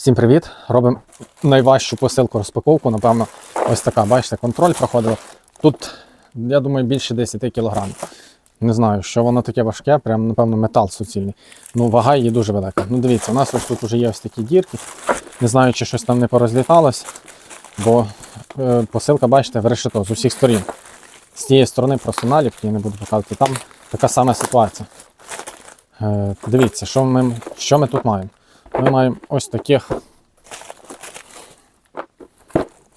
Всім привіт! Робимо найважчу посилку розпаковку. Напевно, ось така. Бачите, контроль проходили. Тут, я думаю, більше 10 кг. Не знаю, що воно таке важке, прям, напевно, метал суцільний. Ну, вага її дуже велика. Ну, дивіться, у нас ось тут вже є ось такі дірки. Не знаю, чи щось там не порозліталось, бо е, посилка, бачите, в решето з усіх сторін. З цієї сторони просто наліпки, я не буду показувати. Там така сама ситуація. Е, дивіться, що ми, що ми тут маємо. Ми маємо ось таких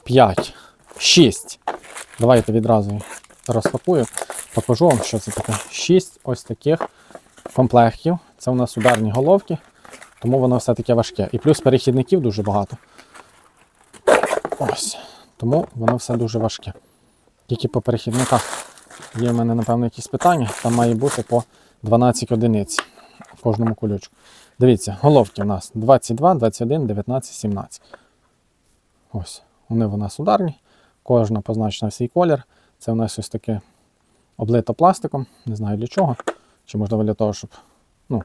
5, 6. Давайте відразу розпакую. Покажу вам, що це таке. 6 ось таких комплектів. Це у нас ударні головки, тому воно все таке важке. І плюс перехідників дуже багато. Ось. Тому воно все дуже важке. Тільки по перехідниках є в мене, напевно, якісь питання. Там має бути по 12 одиниць кожному кульочку. Дивіться, головки у нас 22, 21, 19, 17. Ось, вони у нас ударні. Кожна позначена свій колір. Це у нас ось таке облито пластиком. Не знаю для чого. Чи можливо для того, щоб ну,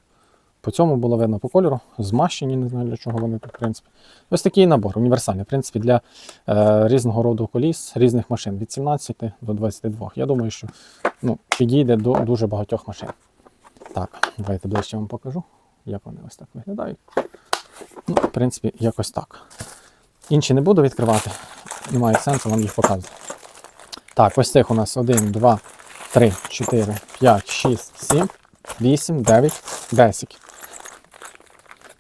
по цьому було видно по кольору. Змащені, не знаю для чого вони тут, в принципі. Ось такий набор, універсальний, в принципі, для е, різного роду коліс, різних машин від 17 до 22. Я думаю, що ну, підійде до дуже багатьох машин. Так, давайте ближче вам покажу як вони ось так виглядають. Ну, в принципі, якось так. Інші не буду відкривати, немає сенсу вам їх показувати. Так, ось цих у нас 1, 2, 3, 4, 5, 6, 7, 8, 9, 10.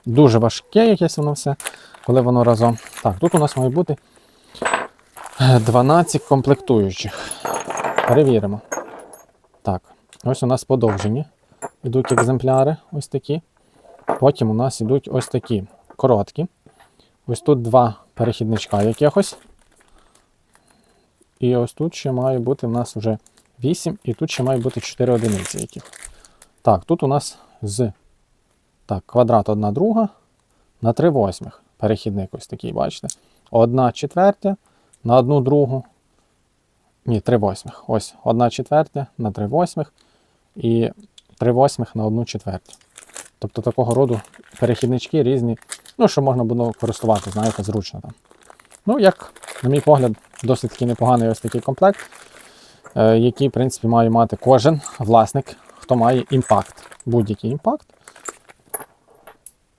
Дуже важке якесь воно все, коли воно разом. Так, тут у нас має бути 12 комплектуючих. Перевіримо. Так, ось у нас подовжені. Ідуть екземпляри, ось такі. Потім у нас йдуть ось такі короткі. Ось тут два перехідничка якихось. І ось тут ще має бути в нас вже 8, і тут ще має бути 4 одиниці яких. Так, тут у нас з так, квадрат 1 друга на 3 восьмих. Перехідник ось такий, бачите? Одна четвертя на одну другу. Ні, 3 восьмих. Ось, 1 четвертя на 3 восьмих і 3 восьмих на 1 четвертю. Тобто такого роду перехіднички різні, ну, що можна було користувати, знаєте, зручно там. Ну, як, на мій погляд, досить таки непоганий ось такий комплект, е, який, в принципі, має мати кожен власник, хто має імпакт. Будь-який імпакт.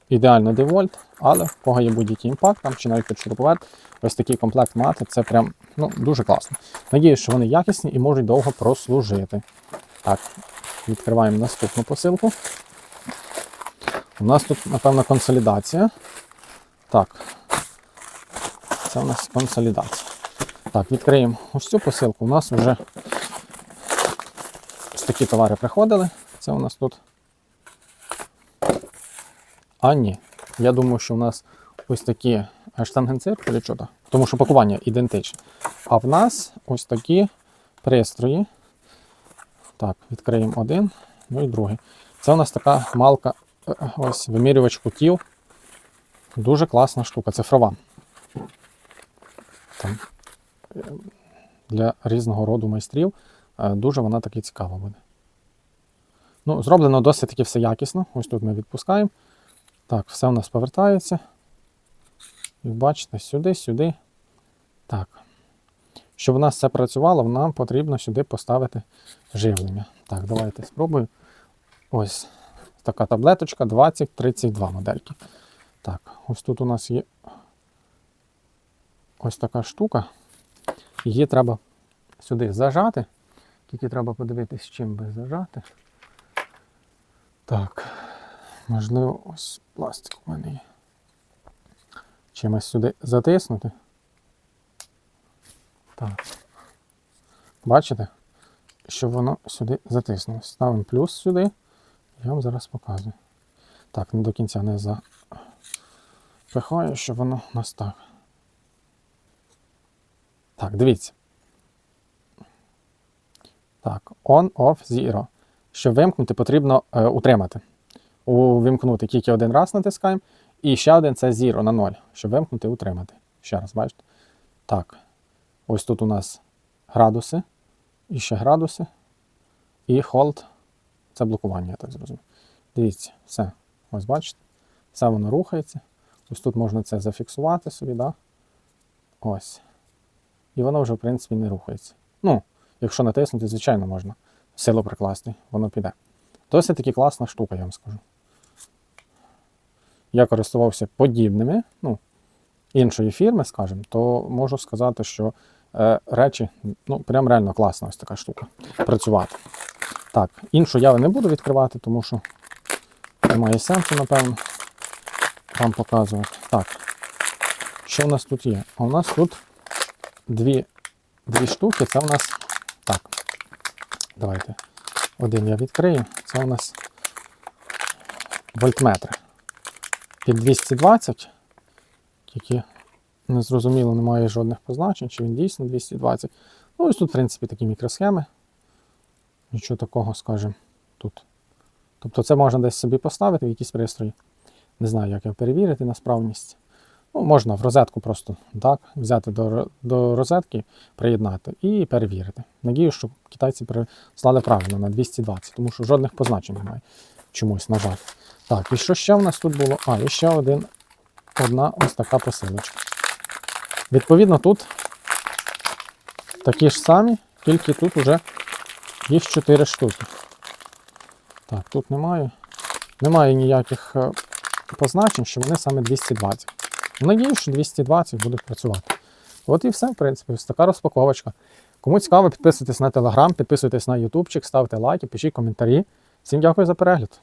Ідеально девольт, але в кого є будь-який імпакт, там, чи навіть під ось такий комплект мати, це прям ну, дуже класно. Надіюсь, що вони якісні і можуть довго прослужити. Так, відкриваємо наступну посилку. У нас тут, напевно, консолідація. Так. Це у нас консолідація. Так, відкриємо ось цю посилку. У нас вже ось такі товари приходили. Це у нас тут. А ні. Я думаю, що у нас ось такі то? Тому що пакування ідентичне. А в нас ось такі пристрої. Так, відкриємо один, ну і другий. Це у нас така малка ось вимірювач кутів. Дуже класна штука, цифрова. Там, е, для різного роду майстрів е, дуже вона таки цікава буде. Ну, Зроблено досить таки все якісно. Ось тут ми відпускаємо. Так, все у нас повертається. І бачите, сюди, сюди. Так. Щоб у нас все працювало, нам потрібно сюди поставити живлення. Так, давайте спробую. Ось така таблеточка 2032 модельки. Так, ось тут у нас є ось така штука. Її треба сюди зажати. Тільки треба подивитися, з чим би зажати. Так, можливо, ось пластик у мене є. Чимось сюди затиснути. Так. Бачите, що воно сюди затиснулося. Ставимо плюс сюди. Я вам зараз показую. Так, не до кінця не запихаю, щоб воно у нас так. Так, дивіться. Так, on, off, zero. Щоб вимкнути, потрібно е, утримати. Увімкнути тільки один раз натискаємо. І ще один це zero на 0. Щоб вимкнути, утримати. Ще раз, бачите? Так. Ось тут у нас градуси. І ще градуси. І hold це блокування, я так зрозумів. Дивіться, все. Ось бачите, все воно рухається. Тобто тут можна це зафіксувати собі, да? Ось. І воно вже, в принципі, не рухається. Ну, якщо натиснути, звичайно, можна силу прикласти, воно піде. Досить таки класна штука, я вам скажу. Я користувався подібними, ну, іншої фірми, скажімо, то можу сказати, що речі, ну, прям реально класна ось така штука. Працювати. Так, іншу я не буду відкривати, тому що немає сенсу, напевно, вам показувати. Так. Що в нас тут є? А у нас тут дві, дві штуки. Це у нас. Так. Давайте. Один я відкрию. Це у нас вольтметри. Під 220, які незрозуміло немає жодних позначень, чи він дійсно 220. Ну, ось тут, в принципі, такі мікросхеми. Нічого такого, скажімо, тут. Тобто це можна десь собі поставити в якісь пристрої. Не знаю, як його перевірити на справність. Ну, можна в розетку просто так, взяти до, до розетки, приєднати і перевірити. Надію, що китайці переслали правильно на 220, тому що жодних позначень немає. Чомусь, на жаль. Так, і що ще в нас тут було? А, і ще один, одна ось така посилочка. Відповідно, тут такі ж самі, тільки тут вже їх 4 штуки. Так, тут немає. Немає ніяких е, позначень, що вони саме 220. Надію, що 220 будуть працювати. От і все, в принципі, ось така розпаковочка. Кому цікаво, підписуйтесь на телеграм, підписуйтесь на ютубчик, ставте лайки, пишіть коментарі. Всім дякую за перегляд.